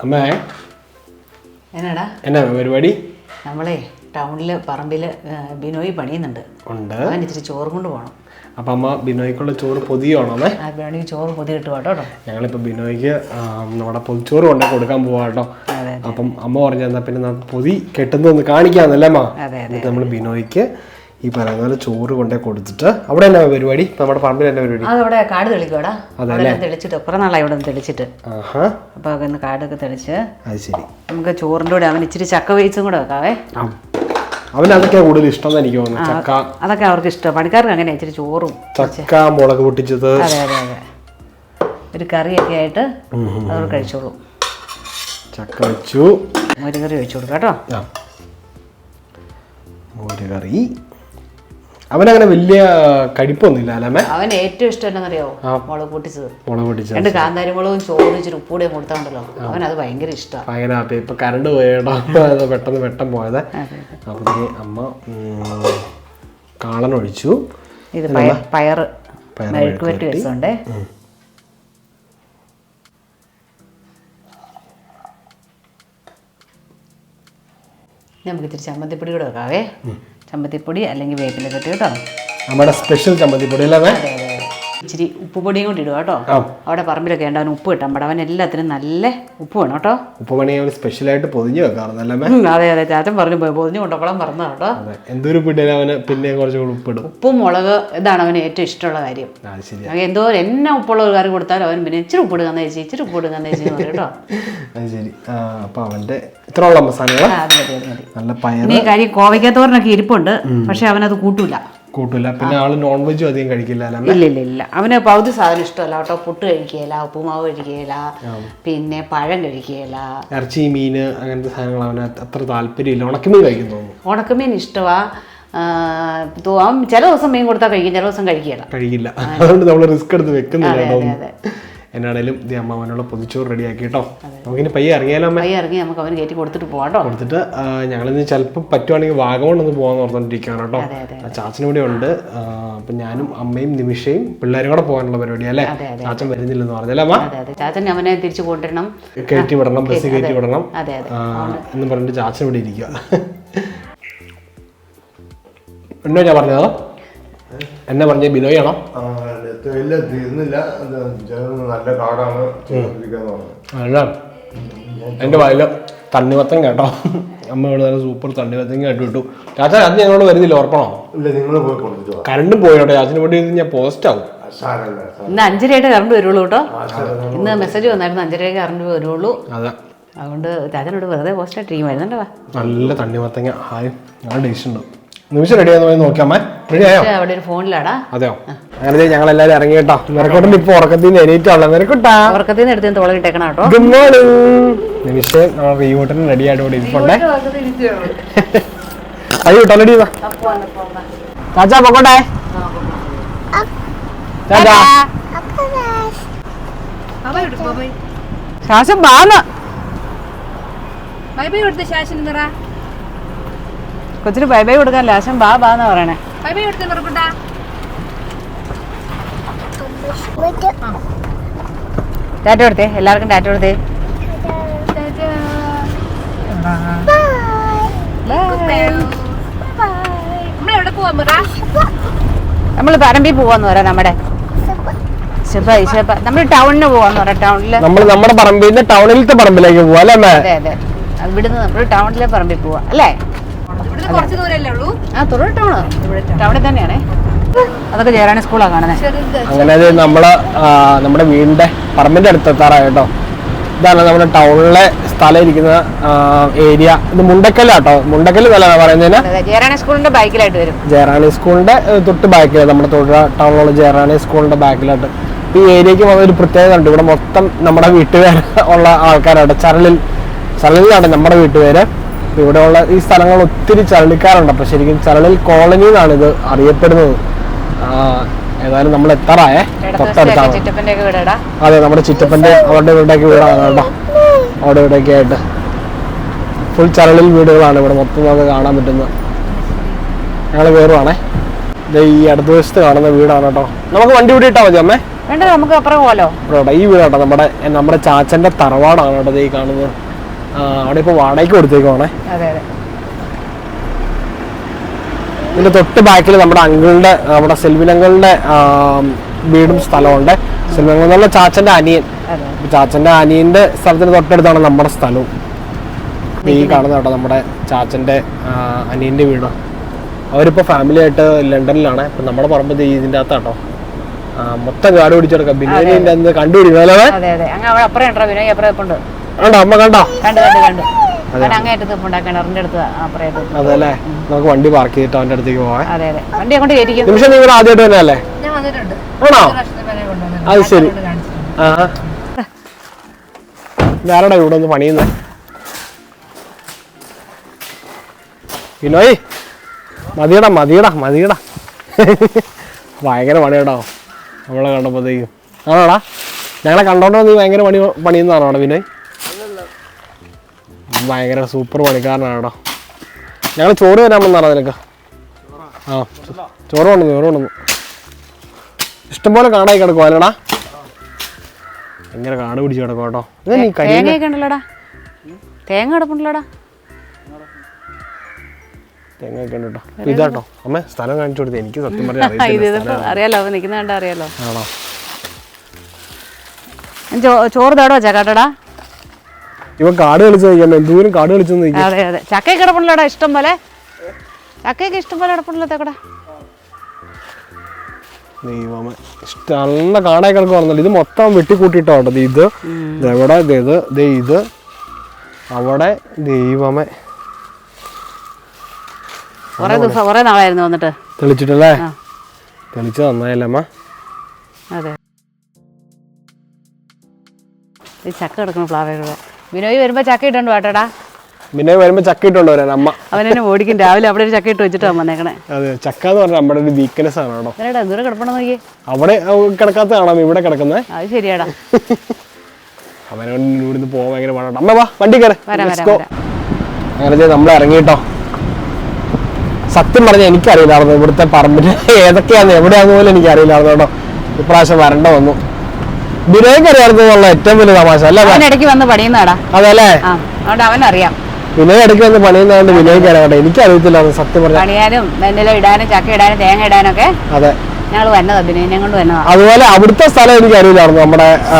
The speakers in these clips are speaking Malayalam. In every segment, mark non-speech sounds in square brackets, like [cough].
അമ്മേ. എന്നാടാ? എന്നാ പരിപാടി? നമ്മളെ ടൗണിൽ പറമ്പിൽ ബിനോയ് പണിയുന്നുണ്ട്. ഉണ്ട്. അവൻ ഇച്ചിരി ചോറ് കൊണ്ട് പോകണം അപ്പം അമ്മ ബിനോയ്ക്കുള്ള ചോറ് പൊതിയാണോ അമ്മേ ആ വേണമെങ്കിൽ ചോറ് പൊതി കിട്ടും കേട്ടോ ഞങ്ങളിപ്പോൾ ബിനോയ്ക്ക് ആ, നമ്മുടെ പൊതിച്ചോറ് കൊണ്ട് കൊടുക്കാൻ പോവാ കേട്ടോ. അതെ അപ്പം അമ്മ പറഞ്ഞു പിന്നെ നമുക്ക് പൊതി കെട്ടുന്നൊന്ന് കാണിക്കാന്നല്ലേ അമ്മ? അതെ അതെ എന്നിട്ട് നമ്മൾ ബിനോയ്ക്ക് ഈ പറയുന്ന പോലെ ചോറ് കൊണ്ടേ കൊടുത്തിട്ട് അവിടെ എന്നാ പരിപാടി? നമ്മുടെ പറമ്പിൽ എന്നാ പരിപാടി? അതവിടെ കാട് തെളിച്ചിട്ട് കുറേ നാളായി ഇവിടെ തെളിച്ചിട്ട്. ആഹാ. ഒന്ന് കാടൊക്കെ തെളിച്ച് അത് ശരി. നമുക്ക് ചോറിന്റെ കൂടെ അവൻ ഇച്ചിരി ചക്ക വേവിച്ചും കൂടെ വെക്കാവേ. അവന് അതൊക്കെ കൂടുതൽ ഇഷ്ടം എനിക്ക് തോന്നുന്നു. ചക്ക. അതൊക്കെ അവർക്ക് ഇഷ്ടം. പണിക്കാർക്ക് അങ്ങനെ ഇച്ചിരി ചോറും ചക്ക മുളക് പൊട്ടിച്ചത്. അതെ അതെ അതെ. ഒരു കറിയൊക്കെ ആയിട്ട് അവർ കഴിച്ചോളൂ. ചക്ക വെച്ചു. ഒരു കറി ഒഴിച്ചു കൊടുക്കാം കേട്ടോ. ആ. മോര് കറി. അവനങ്ങനെ വലിയ കടിപ്പൊന്നുമില്ല അല്ലേ അവൻ ഏറ്റവും ഇഷ്ടം എന്താണെന്നറിയോ മുളക് പൊട്ടിച്ചത്. മുളക് പൊട്ടിച്ചത്. രണ്ട് കാന്താരി മുളകും ചോറും ഇച്ചിരി ഉപ്പൂടെയും കൊടുത്താണ്ടല്ലോ. അവൻ അത് ഭയങ്കര ഇഷ്ടമാണ് ഭയങ്കര ഹാപ്പി ഇപ്പൊ കറണ്ട് പോയടാ പെട്ടെന്ന് പെട്ടെന്ന് വെട്ടം പോയത് അപ്പൊ അമ്മ കാളനൊഴിച്ചു കാളൻ ഒഴിച്ചു. ഇത് പയർ പയറ് പയറ് മെഴുക്ക് വരട്ടി വെച്ചോണ്ടേ. നമുക്ക് ഇത്തിരി ചമ്മന്തിപ്പൊടി കൂടെ വെക്കാവേ. ചമ്മന്തിപ്പൊടി അല്ലെങ്കിൽ വേപ്പില കെട്ടി കേട്ടോ. നമ്മുടെ സ്പെഷ്യൽ ചമ്മന്തിപ്പൊടി അല്ലേ അതെ അതെ അതെ. ഇച്ചിരി ഉപ്പുപൊടിയും കൂടി ഇടുക കേട്ടോ. അവിടെ പറമ്പിലൊക്കെ ഉണ്ട്. അവൻ ഉപ്പ് കിട്ടാൻ അവൻ എല്ലാത്തിനും നല്ല ഉപ്പ് വേണം കേട്ടോ. ഉപ്പ് അവന് സ്പെഷ്യലായിട്ട് ആയിട്ട് വെക്കാറുണ്ടല്ലേ അമ്മേ? ഉം, അതെ അതെ. ചാച്ചൻ പറഞ്ഞു പോയി. പൊതിഞ്ഞു കൊണ്ടപ്പോളം പറഞ്ഞതാ കേട്ടോ. എന്തൊരു പിടിയാലും അവന് പിന്നെ കുറച്ച് കൂടി ഉപ്പിടും. ഉപ്പും മുളക് ഇതാണ് അവന് ഏറ്റവും ഇഷ്ടമുള്ള കാര്യം. എന്തോ എന്നെ ഉപ്പുള്ള ഒരു കാര്യം കൊടുത്താലും അവൻ പിന്നെ ഇച്ചിരി ഉപ്പ് ഇടുക ചേച്ചി ഇച്ചിരി ഉപ്പ് ഇടുക ചേച്ചി കേട്ടോ. അത് ശരി. അപ്പൊ അവന്റെ ഇത്രയുള്ള മസാലകൾ നല്ല പയർ കാര്യം കോവയ്ക്കത്തോരനൊക്കെ ഇരിപ്പുണ്ട്. പക്ഷെ അവനത് കൂട്ടൂല. കൂട്ടില്ല. പിന്നെ ആൾ നോൺ വെജും അധികം കഴിക്കില്ല? ഇല്ല ഇല്ല ഇല്ല അവന് പകുതി സാധനം ഇഷ്ടമല്ല കേട്ടോ. പുട്ട് കഴിക്കുകയില്ല ഉപ്പുമാവ് കഴിക്കുകയില്ല പിന്നെ പഴം കഴിക്കുകയില്ല ഇറച്ചി മീന് അങ്ങനത്തെ സാധനങ്ങൾ അവന് അത്ര താല്പര്യമില്ല. ഉണക്കമീൻ കഴിക്കുന്നു ഉണക്കമീൻ ഇഷ്ടമാ അവൻ ചില ദിവസം മീൻ കൊടുത്താൽ കഴിക്കും ചില ദിവസം കഴിക്കുകയില്ല കഴിക്കില്ല. അതുകൊണ്ട് നമ്മൾ റിസ്ക് എടുത്ത് വെക്കുന്നില്ല എന്നാണേലും ഇത് അമ്മാവനുള്ള പൊതിച്ചോറ് റെഡിയാക്കി കേട്ടോ. നമുക്കിനി പയ്യെ ഇറങ്ങിയാലോ അമ്മ? പയ്യെ ഇറങ്ങി നമുക്ക് അവന് കയറ്റി കൊടുത്തിട്ട് പോകാം കൊടുത്തിട്ട് ഞങ്ങളിന്ന് ചിലപ്പോൾ പറ്റുവാണെങ്കിൽ വാഗമൺ ഒന്ന് പോകാൻ ഓർത്തോണ്ടിരിക്കുകയാണ് കേട്ടോ ചാച്ചനും കൂടെ ഉണ്ട്. അപ്പൊ ഞാനും അമ്മയും നിമിഷയും പിള്ളേരും കൂടെ പോകാനുള്ള പരിപാടിയാണ് അല്ലേ? ചാച്ചൻ വരുന്നില്ലെന്ന് പറഞ്ഞല്ലേ അമ്മ? അതെ അതെ. ചാച്ചൻ അവനെ തിരിച്ചു കൊണ്ടുവരണം. കയറ്റി വിടണം ബസ് കയറ്റി വിടണം. എന്ന് പറഞ്ഞിട്ട് ചാച്ചൻ ഇവിടെ ഇരിക്കുക ഉണ്ടോ [laughs] ഞാൻ പറഞ്ഞതോ എന്നെ പറഞ്ഞ ബിനോയ് ആണോ? ആ, ഇല്ല തീർന്നില്ല. നല്ല കാടാണ് ചെയ്തോണ്ടിരിക്കാന്ന് പറഞ്ഞു അല്ല എന്റെ വയൽ തണ്ണിമത്തം കേട്ടോ. അമ്മ ഇവിടെ നല്ല സൂപ്പർ തണ്ണിമത്തം കേട്ടു വിട്ടു. ചാച്ച അത് ഞങ്ങളോട് വരുന്നില്ല ഓർക്കണോ ഇല്ല നിങ്ങൾ പോയി കൊടുത്തിട്ട്. പോയോട്ടെ ചാച്ചന് വേണ്ടി ഇത് ഞാൻ പോസ്റ്റ് ആവും. ഇന്ന് അഞ്ചരയായിട്ട് കറണ്ട് വരുള്ളൂ കേട്ടോ. ഇന്ന് മെസ്സേജ് വന്നായിരുന്നു അഞ്ചരയ്ക്ക് കറണ്ട് വരുള്ളൂ. അതെ. അതുകൊണ്ട് ചാച്ചനോട് വെറുതെ പോസ്റ്റ് ആയിട്ട് വരുന്നുണ്ടോ നല്ല തണ്ണിമത്തങ്ങ. ഹായ് നല്ല ടേസ്റ്റ് ഉണ്ട്. നിമിഷം റെഡിയാന്ന് പോയി നോക്കാം റെഡി ആയോ? പക്ഷേ അവിടെ ഒരു ഫോണിലാടാ. അതെയോ? അങ്ങനെ ഞങ്ങൾ എല്ലാവരും ഇറങ്ങി കേട്ടോ നിരക്കോട്ടിന് ഇപ്പൊ ഉറക്കത്തിൽ നിന്ന് എണീറ്റുള്ള നിരക്കോട്ടാ ഉറക്കത്തിൽ നിന്ന് എടുത്ത് തോളിട്ടേക്കണം കേട്ടോ. ഗുഡ് മോർണിംഗ് നിമിഷം നമ്മൾ റീവോട്ടിന് റെഡി ആയിട്ട് ഇവിടെ ഇരിപ്പുണ്ടേ. അയ്യോ ഓൾറെഡി ചാച്ചാ പൊക്കോട്ടെ. ചാച്ചാ. ശ്വാസം ബാന്ന്. ബൈ ബൈ കൊടുത്ത ശാശൻ നിറ കൊച്ചിന് ബൈ ബൈ കൊടുക്കാൻ ലാശം ബാ ബാ എന്നാ പറയണേ. ബൈ ബൈ കൊടുത്ത നിറക്കുണ്ടാ ടാറ്റ കൊടുത്തേ എല്ലാവർക്കും ടാറ്റ കൊടുത്തേ. നമ്മൾ എവിടെ പോവാ മിറ നമ്മൾ പറമ്പിൽ പോവാന്ന് പറയാം നമ്മടെ. ശബ ശബ നമ്മൾ ടൗണിന് പോവാന്ന് പറയാം ടൗണിൽ. നമ്മൾ നമ്മുടെ പറമ്പിന്റെ ടൗണിലത്തെ പറമ്പിലേക്ക് പോവാ അല്ലേ അതെ അതെ അത്. ഇവിടുന്ന് നമ്മൾ ടൗണിലെ പറമ്പിൽ പോവാ അല്ലേ ഇവിടുന്ന് കുറച്ച് ദൂരല്ലേ ഉള്ളൂ ആ തുറ ടൗണ് ടൗണിൽ തന്നെയാണേ. അതൊക്കെ ജയറാണി സ്കൂളാണ് കാണുന്നത് അങ്ങനെ അത് നമ്മൾ നമ്മുടെ വീടിന്റെ പറമ്പിന്റെ അടുത്ത് എത്താറായി കേട്ടോ. ഇതാണ് നമ്മുടെ ടൗണിലെ സ്ഥലം ഇരിക്കുന്ന ഏരിയ. ഇത് മുണ്ടക്കല്ല കേട്ടോ മുണ്ടക്കൽ സ്ഥലമാണ് പറയുന്നതിന് ജയറാണി സ്കൂളിന്റെ ബൈക്കിലായിട്ട് വരും. ജയറാണി സ്കൂളിന്റെ തൊട്ട് ബാക്കിൽ നമ്മുടെ തൊഴിലാ ടൗണിലുള്ള ജയറാണി സ്കൂളിന്റെ ബാക്കിലായിട്ട്. ഈ ഏരിയക്ക് വന്ന ഒരു പ്രത്യേകത ഉണ്ട് ഇവിടെ മൊത്തം നമ്മുടെ വീട്ടുപേര് ഉള്ള ആൾക്കാരാണ് ചരളിൽ ചരളിലാണ് നമ്മുടെ വീട്ടുപേര് അപ്പൊ ഇവിടെയുള്ള ഈ സ്ഥലങ്ങൾ ഒത്തിരി ചരളിക്കാറുണ്ട്. അപ്പൊ ശരിക്കും ചരളിൽ കോളനി എന്നാണ് ഇത് അറിയപ്പെടുന്നത്. ആ, ഏതായാലും നമ്മൾ എത്താറായേ. തൊട്ടടുത്താണ്. അതെ നമ്മുടെ ചിറ്റപ്പന്റെ അവരുടെ വീടൊക്കെ വീടാണ് കേട്ടോ. അവിടെ ഇവിടെയൊക്കെ ആയിട്ട്. ഫുൾ ചരളിൽ വീടുകളാണ് ഇവിടെ മൊത്തം നമുക്ക് കാണാൻ പറ്റുന്നത്. ഞങ്ങൾ കയറുവാണേ ഇത് ഈ അടുത്ത വശത്ത് കാണുന്ന വീടാണ് കേട്ടോ. നമുക്ക് വണ്ടി കൂടി ഇട്ടാ മതി അമ്മേ. വേണ്ട നമുക്ക് അപ്പുറം പോലോ ഈ വീടാട്ടോ നമ്മുടെ നമ്മുടെ ചാച്ചന്റെ തറവാടാണ് കേട്ടോ ഈ കാണുന്നത്. അവിടെ ഇപ്പൊ വാടകയ്ക്ക് കൊടുത്തേക്കുവാണേ. ഇതിന്റെ തൊട്ട് ബാക്കിൽ നമ്മുടെ അങ്കിളുടെ നമ്മുടെ സെൽവിനങ്ങളുടെ വീടും സ്ഥലമുണ്ട് സെൽവിനങ്ങൾ എന്നുള്ള ചാച്ചന്റെ അനിയൻ. ചാച്ചന്റെ അനിയന്റെ സ്ഥലത്തിന് തൊട്ടടുത്താണ് നമ്മുടെ സ്ഥലവും. ഈ കാണുന്ന കേട്ടോ നമ്മുടെ ചാച്ചന്റെ അനിയന്റെ വീട്. അവരിപ്പോ ഫാമിലി ആയിട്ട് ലണ്ടനിലാണ്. ഇപ്പൊ നമ്മുടെ പറമ്പ് ഇതിന്റെ അകത്താട്ടോ. മൊത്തം കാട് പിടിച്ചെടുക്കാം. ബിരിയാണി കണ്ടുപിടിക്കും കണ്ടോ അമ്മ കണ്ടോ? കണ്ട് കണ്ട് കണ്ട്. അവൻ അങ്ങേറ്റത്ത് ഇപ്പുണ്ട് കിണറിന്റെ അടുത്ത് അപ്പുറത്ത് അതല്ലേ നമുക്ക് വണ്ടി പാർക്ക് ചെയ്തിട്ട് അവന്റെ അടുത്തേക്ക് പോവാം. അതെ അതെ. വണ്ടി അങ്ങോട്ട് കയറ്റിക്കും. നിമിഷം നിങ്ങൾ ആദ്യമായിട്ട് തന്നെ അല്ലേ ഞാൻ വന്നിട്ടുണ്ട്. ആണോ? അത് ശരി. ആ ഞാനടാ ഇവിടെ ഒന്ന് പണിയുന്നേ? വിനോയ്. മതിയടാ മതിയടാ മതിയടാ. ഭയങ്കര പണിയടാ നമ്മളെ കണ്ടപ്പോഴത്തേക്കും. ആണോടാ? ഞങ്ങളെ കണ്ടോണ്ടോ നീ ഭയങ്കര പണി പണിയുന്നതാണോടാ വിനോയ്? ഭയങ്കര സൂപ്പർ പണിക്കാരനാണോടാ ഞങ്ങൾ ചോറ് തരാമെന്നാണോ നിനക്ക്? ആ ചോറ് കൊണ്ടുവന്നു ചോറ് കൊണ്ടുവന്നു. ഇഷ്ടംപോലെ കാണായി കിടക്കും അല്ലടാ. ഭയങ്കര കാട് പിടിച്ച് കിടക്കും കേട്ടോ. തേങ്ങയൊക്കെ തേങ്ങ കിടപ്പുണ്ടല്ലോടാ. തേങ്ങ ഒക്കെ ഉണ്ട് കേട്ടോ. ഇതാട്ടോ അമ്മ സ്ഥലം കാണിച്ചു കൊടുത്തേ. എനിക്ക് സത്യം [laughs] അറിയാലോ നിൽക്കുന്ന കണ്ട അറിയാലോ. ആണോ? ചോറ് തേടോ ചക്കാട്ടടാ ഇവൻ കാട് കളിച്ച് നിൽക്കാൻ എന്തോരം കാട് കളിച്ചു അതെ അതെ. ചക്കയൊക്കെ കിടപ്പുണ്ടല്ലോടാ ഇഷ്ടം പോലെ? ചക്കയൊക്കെ ഇഷ്ടം പോലെ കിടപ്പുണ്ടല്ലോ തേക്കടാ. ദൈവമേ ഇഷ്ടം നല്ല കാടായി കിടക്കുവാണെന്നല്ലോ ഇത് മൊത്തം വെട്ടിക്കൂട്ടിയിട്ടോ കേട്ടോ ഇത് ഇതെവിടെ ദേ ഇത് ദേ ഇത്. അവിടെ ദൈവമേ. കുറെ ദിവസം കുറെ നാളായിരുന്നു വന്നിട്ട്. തെളിച്ചിട്ടല്ലേ? തെളിച്ച് നന്നായല്ലേ അമ്മ അതെ. ഈ ചക്ക കിടക്കുന്ന പ്ലാവയുടെ വിനോയ് വരുമ്പോ ചക്ക ഇട്ടുണ്ട് വാട്ടടാ. ബിനോയ് വരുമ്പോ ചക്ക ഇട്ടുണ്ടോ വരാൻ അമ്മ. അവനെന്നെ ഓടിക്കും. രാവിലെ അവിടെ ഒരു ചക്ക ഇട്ട് വെച്ചിട്ടാ വന്നേക്കണേ. അതെ ചക്ക എന്ന് പറഞ്ഞാൽ നമ്മുടെ ഒരു വീക്ക്നെസ് ആണ് കേട്ടോ. എന്നിട്ട് ദൂരെ കിടപ്പണം നോക്കിയേ. അവിടെ അഹ് കിടക്കാത്ത കാണാം ഇവിടെ കിടക്കുന്നത് അത് ശരിയാടാ. [laughs] അവനെ കൊണ്ട് ഇവിടുന്ന് പോകാൻ ഭയങ്കര പാടാണ് അമ്മ വാ വണ്ടി കയറി വരാം വരാം വരാം. അങ്ങനെ നമ്മൾ ഇറങ്ങിട്ടോ സത്യം പറഞ്ഞാൽ എനിക്കറിയില്ലായിരുന്നു ഇവിടുത്തെ പറമ്പിന് ഏതൊക്കെയാന്ന്. എവിടെയാന്ന് പോലും എനിക്കറിയില്ലായിരുന്നു കേട്ടോ. ഇപ്രാവശ്യം വരണ്ട വന്നു. വിനോയ്ക്ക് അറിയാമായിരുന്നു എന്നുള്ള ഏറ്റവും വലിയ തമാശ. അല്ലേ ഇടയ്ക്ക് വന്ന് അതല്ലേ? അവനറിയാം. വിനോയ് ഇടയ്ക്ക് വന്ന് പണിയുന്നതുകൊണ്ട് വിനോയ്ക്ക് അറിയാം എനിക്ക് അറിയത്തില്ല സത്യം പറഞ്ഞാൽ പണിയാനും നെല്ലില ഇടാനും ചക്ക ഇടാനും തേങ്ങ ഇടാനൊക്കെ അതെ. ഞങ്ങൾ വന്നതാ ബിനോയിനെ കൊണ്ട് വന്നതാ. അതുപോലെ അവിടുത്തെ സ്ഥലം എനിക്കറിയില്ലായിരുന്നു നമ്മുടെ ആ,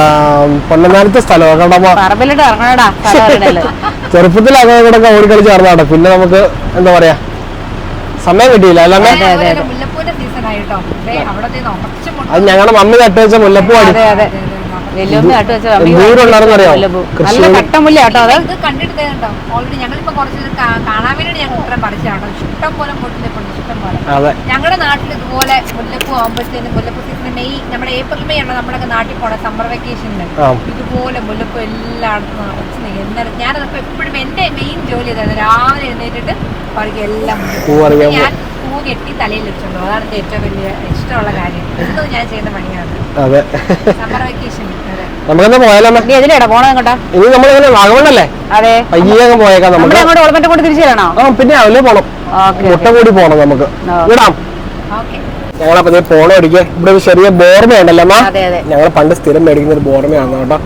പൊന്നനാനത്തെ സ്ഥലം. [laughs] കേട്ടോ പറമ്പിലിട്ട് ഇറങ്ങണടാ ചെറുപ്പത്തിൽ അങ്ങനെ കൂടെ ഓടിക്കളിച്ച് നടന്നാട്ടോ പിന്നെ നമുക്ക് എന്താ പറയാ? സമയം കിട്ടിയില്ല നിറച്ച് അത് ഞങ്ങളുടെ മമ്മി നട്ടുവെച്ച മുല്ലപ്പൂ അടി നല്ല കൃഷിയിൽ- കട്ടമുല്ല കേട്ടോ അത്. ഇത് കണ്ടിട്ട് ഞങ്ങളിപ്പോ കുറച്ച് കാണാൻ വേണ്ടി ഞങ്ങൾ ഇത്രയും പറിച്ചാട്ടോ ഇഷ്ടം പോലെ അതെ ഞങ്ങളുടെ നാട്ടിൽ ഇതുപോലെ മുല്ലപ്പൂ ആകുമ്പോഴത്തേനും മുല്ലപ്പൂ സീസൺ മെയ് നമ്മുടെ ഏപ്രിൽ മെയ് ആണ് നമ്മളൊക്കെ നാട്ടിൽ പോണ സമ്മർ വെക്കേഷനിൽ ഇതുപോലെ മുല്ലപ്പൂ എല്ലായിടത്തും നിറച്ച് എന്നാലും ഞാനതൊക്കെ എപ്പോഴും എന്റെ മെയിൻ ജോലി അതായത് രാവിലെ എഴുന്നേറ്റിട്ട് അവർക്ക് എല്ലാം ഞാൻ പൂ കെട്ടി തലയിൽ വെച്ചോളൂ അതാണ് എന്റെ ഏറ്റവും വലിയ ഇഷ്ടമുള്ള കാര്യം. ഇതൊന്നും ഞാൻ ചെയ്യുന്ന പണിയാണ്. അതെ. സമ്മർ വെക്കേഷൻ നമുക്കെന്നാ പോയാലോ എതിലെടാ കേട്ടാ ഇനി നമ്മളിങ്ങനെ വാഗമണ്ണല്ലേ? അതെ. പയ്യെ പോയേക്കാം നമ്മൾ അങ്ങോട്ട് ഉളമ്പന്റെ കൊണ്ട് തിരിച്ചു തരണോ പിന്നെ അവൽ പോണം. മുട്ട കൂടി പോണം നമുക്ക്. വിടാം ഞങ്ങളപ്പൊ ദേ പോണ ഒരിക്കൽ ഇവിടെ ഒരു ചെറിയ ബോർമ ഉണ്ടല്ലോ ഞങ്ങൾ പണ്ട് സ്ഥിരം മേടിക്കുന്ന ഒരു ബോർമയാണ് കേട്ടോ.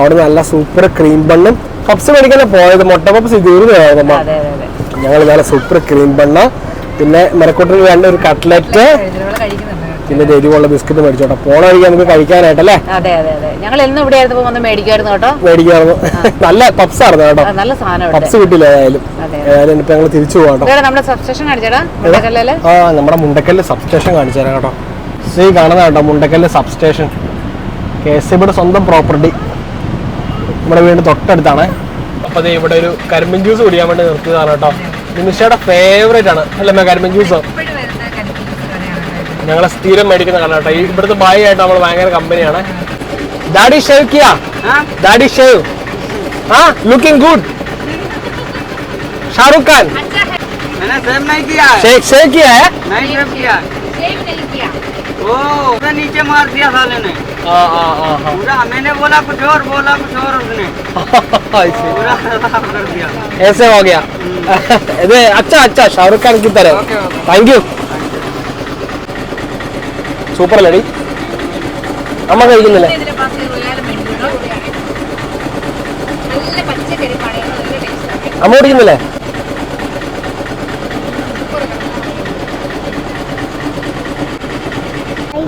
അവിടെ നല്ല സൂപ്പർ ക്രീം ബണ്ണും പപ്സ് മേടിക്കാൻ പോയത്. മുട്ട പപ്സ് ഇതുവരെ ഞങ്ങൾ നല്ല സൂപ്പർ ക്രീം ബണ്ണ്. പിന്നെ മരക്കൂട്ടിൽ വേണ്ട ഒരു കട്ട്ലറ്റ് പിന്നെ എരിവുള്ള ബിസ്ക്കറ്റ് മേടിച്ചോട്ടെ. പോണ വഴി നമുക്ക് കഴിക്കാനായിട്ടല്ലേ അതെ അതെ അതെ. ഞങ്ങൾ എന്നും ഇവിടെ ആയിരുന്നപ്പോ വന്ന് മേടിക്കുമായിരുന്നു കേട്ടോ. മേടിക്കായിരുന്നു നല്ല പപ്സ് ആയിരുന്നു കേട്ടോ. നല്ല സാധനം പപ്സ് കിട്ടില്ല ഏതായാലും. ഏതായാലും ഇപ്പൊ ഞങ്ങൾ തിരിച്ചു പോകാം കേട്ടോ. നമ്മുടെ സബ്സ്റ്റേഷൻ കാണിച്ചേടാ ആ നമ്മുടെ മുണ്ടക്കല്ല് സബ്സ്റ്റേഷൻ കാണിച്ചു തരാം കേട്ടോ. ശ്രീ കാണുന്ന കേട്ടോ മുണ്ടക്കല്ല് സബ്സ്റ്റേഷൻ കെ എസ് സിബിയുടെ സ്വന്തം പ്രോപ്പർട്ടി നമ്മുടെ വീട് തൊട്ടടുത്താണ്. അപ്പൊ ഇവിടെ ഒരു കരിമ്പൻ ജ്യൂസ് കുടിക്കാൻ വേണ്ടി നിർത്തിയതാണ് കേട്ടോ. നിമിഷയുടെ ഫേവറേറ്റ് ആണ്. അല്ലേ കരിമ്പൻ ജ്യൂസ് എപ്പോഴും വരുന്ന കൺഫ്യൂസ് കടയാണ് ഞങ്ങളെ സ്ഥിരം മേടിക്കുന്ന കട ഈ ഇവിടുത്തെ ബായി ആയിട്ട് നമ്മൾ ഭയങ്കര കമ്പനിയാണ് ഡാഡി ഷേവ് കിയാ ഡാഡി ഷേവ് ആ ലുക്കിംഗ് ഗുഡ് शाहरुख खान मैंने सेव नहीं किया शेख शेख किया है नहीं सेव किया सेव नहीं किया ओ नीचे मार दिया साले ने आ, आ, आ, पूरा मैंने बोला कुछ और बोला कुछ और उसने पूरा कर दिया ऐसे हो गया अच्छा अच्छा शाहरुख खान की तरह थैंक यू സൂപ്പർ അല്ലടി അമ്മ കഴിക്കുന്നില്ലേ? അമ്മ കുടിക്കുന്നില്ലേ?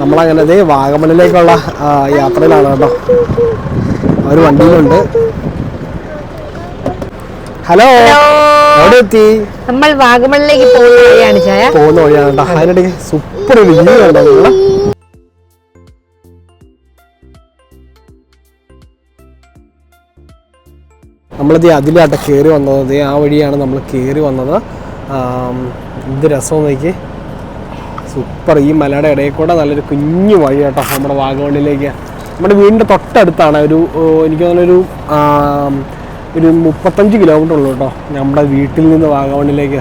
നമ്മളങ്ങനെ അതേ വാഗമണിലേക്കുള്ള ആ, യാത്രയിലാണ് കേട്ടോ. ഒരു വണ്ടിയിലുണ്ട്. ഹലോ എവിടെ എത്തി നമ്മൾ വാഗമണിലേക്ക് പോകുന്ന വഴിയാണ് ചായ പോകുന്ന വഴിയാണ് കേട്ടോ. അതിനിടയ്ക്ക് സൂപ്പർ വ്യൂ കണ്ടോ നമ്മളിത് അതിലാട്ട കയറി വന്നത്. ആ വഴിയാണ് നമ്മൾ കയറി വന്നത്. എന്ത് രസം നോക്കി സൂപ്പർ. ഈ മലയുടെ ഇടയിൽ കൂടെ നല്ലൊരു കുഞ്ഞു വഴി കേട്ടോ നമ്മുടെ വാഗമണിലേക്ക് നമ്മുടെ വീടിന്റെ തൊട്ടടുത്താണ് ഒരു എനിക്ക് തോന്നുന്നൊരു ഒരു മുപ്പത്തഞ്ച് കിലോമീറ്റർ ഉള്ളൂ കേട്ടോ നമ്മുടെ വീട്ടിൽ നിന്ന് വാഗമണിലേക്ക്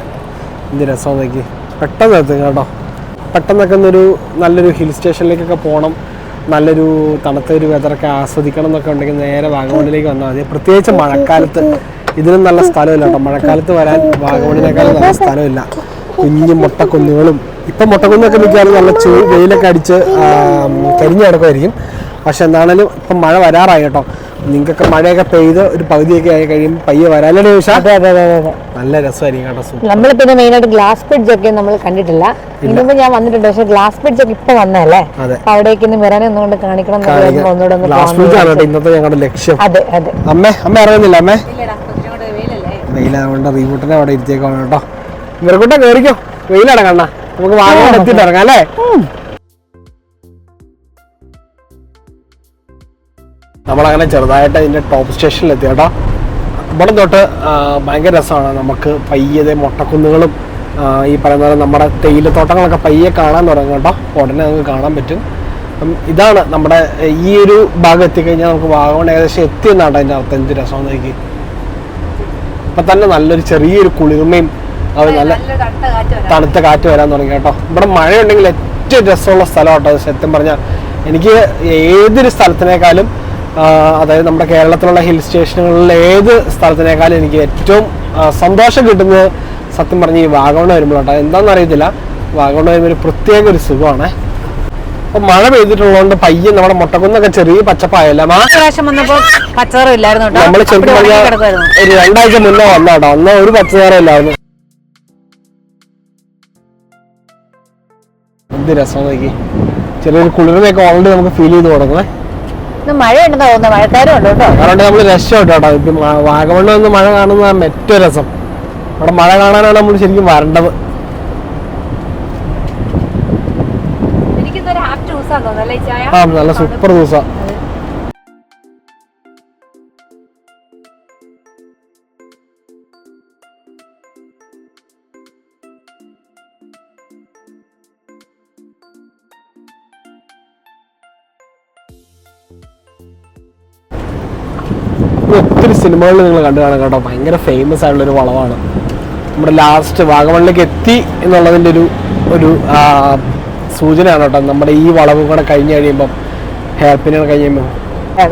എന്ത് രസം നോക്കി പെട്ടെന്ന് എത്തും കേട്ടോ. പെട്ടെന്നൊക്കെ ഒന്നൊരു നല്ലൊരു ഹിൽ സ്റ്റേഷനിലേക്കൊക്കെ പോകണം നല്ലൊരു തണുത്ത ഒരു വെതറൊക്കെ ആസ്വദിക്കണം എന്നൊക്കെ ഉണ്ടെങ്കിൽ നേരെ വാഗമണിലേക്ക് വന്നാൽ മതി. പ്രത്യേകിച്ച് മഴക്കാലത്ത് ഇതിനും നല്ല സ്ഥലമില്ല കേട്ടോ. മഴക്കാലത്ത് വരാൻ വാഗമണിനേക്കാളും നല്ല സ്ഥലമില്ല. കുഞ്ഞു മുട്ടക്കുന്നുകളും ഇപ്പം മുട്ടക്കുന്നൊക്കെ മിക്കവാറും നല്ല ചൂ വെയിലൊക്കെ അടിച്ച് കരിഞ്ഞു കിടക്കുമായിരിക്കും പക്ഷെ എന്താണേലും ഇപ്പം മഴ വരാറായി കേട്ടോ. നിങ്ങൾക്കൊക്കെ മഴയൊക്കെ പെയ്ത് ഒരു പകുതിയൊക്കെ ആയി കഴിയുമ്പോൾ പയ്യെ വരാല്ലേ നിമിഷ? അതെ അതെ അതെ അതെ. നല്ല രസമായിരിക്കും കേട്ടോ സൂപ്പർ. നമ്മൾ പിന്നെ മെയിൻ ആയിട്ട് ഗ്ലാസ് ബ്രിഡ്ജ് ഒക്കെ നമ്മൾ കണ്ടിട്ടില്ല. ഇന്നിപ്പോ ഞാൻ വന്നിട്ടുണ്ട് പക്ഷെ ഗ്ലാസ് ബ്രിഡ്ജ് ഒക്കെ ഇപ്പൊ വന്നല്ലേ അതെ. അപ്പൊ അവിടേക്ക് ഇന്ന് വരാനെ ഒന്നുകൊണ്ട് കാണിക്കണം ഗ്ലാസ് ബ്രിഡ്ജ് ആണ് കേട്ടോ ഇന്നത്തെ ഞങ്ങളുടെ ലക്ഷ്യം? അതെ അതെ. അമ്മേ അമ്മ അറിയുന്നില്ല അമ്മേ? വെയിലാകൊണ്ട് റീബൂട്ടിനെ അവിടെ ഇരുത്തിയേക്കാണ് കേട്ടോ. ഇവരെ കൂട്ടം കേറിക്കോ. വെയിലട കണ്ണ നമുക്ക് വാങ്ങാൻ എത്തിയിട്ട് ഇറങ്ങാം അല്ലേ? നമ്മളങ്ങനെ ചെറുതായിട്ട് അതിന്റെ ടോപ്പ് സ്റ്റേഷനിൽ എത്തി. കേട്ടോ ഇവിടെ തൊട്ട് ഭയങ്കര രസമാണ് നമുക്ക് പയ്യതെ മുട്ടക്കുന്നുകളും ഈ പറയുന്ന പോലെ നമ്മുടെ തേയിലത്തോട്ടങ്ങളൊക്കെ പയ്യെ കാണാൻ തുടങ്ങും കേട്ടോ. ഉടനെ നമുക്ക് കാണാൻ പറ്റും. ഇതാണ് നമ്മുടെ ഈ ഒരു ഭാഗം എത്തിക്കഴിഞ്ഞാൽ നമുക്ക് വാഗമൺ ഏകദേശം എത്തിയെന്നാണ് അതിന്റെ അർത്ഥം. എന്ത് രസം നോക്കി. അപ്പം തന്നെ നല്ലൊരു ചെറിയൊരു കുളിർമയും അത് നല്ല തണുത്ത കാറ്റ് വരാൻ തുടങ്ങി കേട്ടോ. ഇവിടെ മഴയുണ്ടെങ്കിൽ ഏറ്റവും രസമുള്ള സ്ഥലം കേട്ടോ സത്യം പറഞ്ഞാൽ. എനിക്ക് ഏതൊരു സ്ഥലത്തിനേക്കാളും അതായത് നമ്മുടെ കേരളത്തിലുള്ള ഹിൽ സ്റ്റേഷനുകളിൽ ഏത് സ്ഥലത്തിനേക്കാളും എനിക്ക് ഏറ്റവും സന്തോഷം കിട്ടുന്നത് സത്യം പറഞ്ഞ് ഈ വാഗമൺ വരുമ്പോഴാട്ടോ എന്താണെന്ന് അറിയത്തില്ല വാഗമൺ വരുമ്പോൾ ഒരു പ്രത്യേക ഒരു സുഖമാണ്. അപ്പൊ മഴ പെയ്തിട്ടുള്ളതുകൊണ്ട് പയ്യെ നമ്മുടെ മുട്ടക്കുന്നൊക്കെ ചെറിയ പച്ചപ്പായല്ല? നമ്മൾ ഒരു രണ്ടാഴ്ച മുന്നേ വന്നാട്ടോ അന്ന് ഒരു പച്ചക്കറി ഇല്ലായിരുന്നു. എന്ത് രസം നോക്കി. ചെറിയൊരു കുളിർമയൊക്കെ ഓൾറെഡി നമുക്ക് ഫീൽ ചെയ്ത് തുടങ്ങുമേ ഇന്ന് മഴയുണ്ടെന്ന് തോന്നുന്നു. മഴക്കാരും ഉണ്ട് കേട്ടോ. അതുകൊണ്ട് നമ്മൾ രക്ഷപ്പെട്ടു കേട്ടോ. ഇപ്പം വാഗമണ്ണിൽ നിന്ന് മഴ കാണുന്നതാണ് ഏറ്റവും രസം. അവിടെ മഴ കാണാനാണ് നമ്മൾ ശരിക്കും വരേണ്ടത്. ആ നല്ല സൂപ്പർ ദിവസം സിനിമകളിൽ നിങ്ങൾ കണ്ടു കാണാം കേട്ടോ. ഭയങ്കര ഫേമസ് ആയിട്ടുള്ളൊരു വളവാണ്. നമ്മുടെ ലാസ്റ്റ് വാഗമണിലേക്ക് എത്തി എന്നുള്ളതിന്റെ ഒരു ഒരു സൂചനയാണ് കേട്ടോ. നമ്മുടെ ഈ വളവ് കൂടെ കഴിഞ്ഞ് കഴിയുമ്പം ഹെയർ പിന്നാണ് കഴിഞ്ഞ് കഴിയുമ്പോൾ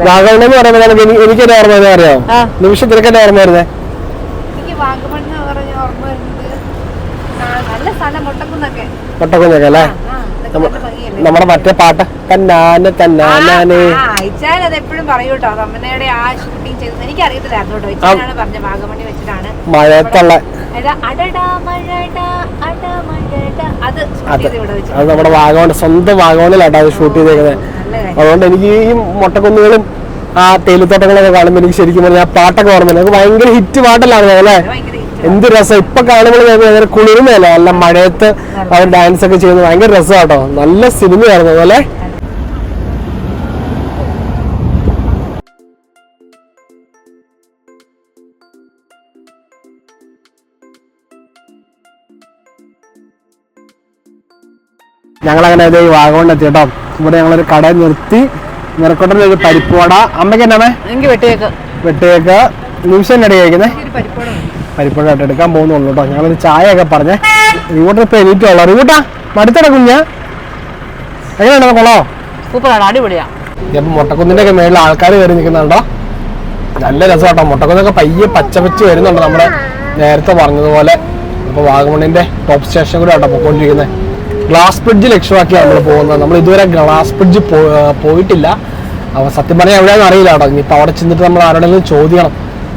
വാഗമൺ എന്ന് പറയുമ്പോൾ നമുക്ക് എനിക്ക് എനിക്കൊരു ഓർമ്മ വരുന്നത് അറിയാമോ ആ. നിമിഷത്തിനൊക്കെ എന്റെ ഓർമ്മ വരുന്നത് മുട്ടക്കുന്നൊക്കെ അല്ലേ? നമ്മുടെ മറ്റേ പാട്ട് കന്നാന തന്നാനെ ഇച്ചാൻ അത് എപ്പോഴും പറയൂ കേട്ടോ. തമ്മനയുടെ ആ ഷൂട്ടിംഗ് ചെയ്തത്. എനിക്ക് അറിയത്തില്ലായിരുന്നു കേട്ടോ ഇച്ചാനാണ് പറഞ്ഞ വാഗമണി വെച്ചിട്ടാണ്. അത് നമ്മുടെ വാഗമൺ സ്വന്തം വാഗമണിലാട്ടോ അത് ഷൂട്ട് ചെയ്തേക്കുന്നത്. അതുകൊണ്ട് എനിക്ക് ഈ മുട്ടക്കുന്നുകളും ആ തേയിലത്തോട്ടങ്ങളൊക്കെ കാണുമ്പോൾ എനിക്ക് ശരിക്കും പറഞ്ഞാൽ ആ പാട്ടൊക്കെ ഓർമ്മ ഭയങ്കര ഹിറ്റ് പാട്ടല്ലായിരുന്നു അല്ലേ? എന്ത് രസം? ഇപ്പൊ കാണുമ്പോൾ ഭയങ്കര കുളിർമയല്ലേ നല്ല മഴയത്ത് അവർ ഡാൻസ് ഒക്കെ ചെയ്യുന്നത് ഭയങ്കര രസമാട്ടോ നല്ല സിനിമയായിരുന്നു അതുപോലെ ഞങ്ങളങ്ങനെ അങ്ങനെ വാഗമൺ എത്തി കേട്ടോ ഇവിടെ ഞങ്ങളൊരു കട നിർത്തി. നിറക്കൊണ്ടൊരു ഒരു പരിപ്പുവട. അമ്മയ്ക്ക് എനിക്ക് വെട്ടിയേക്ക്. വെട്ടേക്ക് നിമിഷം കടി കഴിക്കുന്നേ? പരിപ്പുഴായിട്ട് എടുക്കാൻ പോകുന്നുള്ളൂ കേട്ടോ. ഞങ്ങളൊരു ചായ ഒക്കെ പറഞ്ഞേ റിവൂട്ടർ ഇപ്പൊ എണീറ്റുള്ളൂ റിവൂട്ടാ മടുത്തട കുഞ്ഞ. എങ്ങനെയാണ് കൊള്ളോ സൂപ്പറാണ് അടിപൊളിയാ. ഇപ്പം മുട്ടക്കുന്നിന്റെ ഒക്കെ മേളിൽ ആൾക്കാർ കയറി നിൽക്കുന്നുണ്ടോ? നല്ല രസമാട്ടോ. മുട്ടക്കുന്നൊക്കെ പയ്യെ പച്ചപ്പച്ച് വരുന്നുണ്ട് നമ്മുടെ നേരത്തെ പറഞ്ഞതുപോലെ. ഇപ്പൊ വാഗമണിന്റെ ടോപ്പ് സ്റ്റേഷൻ കൂടെ ആട്ടോ പോയിക്കൊണ്ടിരിക്കുന്നത് ഗ്ലാസ് ബ്രിഡ്ജ് ലക്ഷ്യമാക്കിയാണ് നമ്മൾ പോകുന്നത്. നമ്മൾ ഇതുവരെ ഗ്ലാസ് ബ്രിഡ്ജ് പോയിട്ടില്ല. അപ്പോൾ സത്യം പറഞ്ഞാൽ എവിടെയാണെന്ന് അറിയില്ല കേട്ടോ. ഇനിയിപ്പോൾ അവിടെ ചെന്നിട്ട് നമ്മൾ ആരോടെങ്കിലും ചോദിക്കണം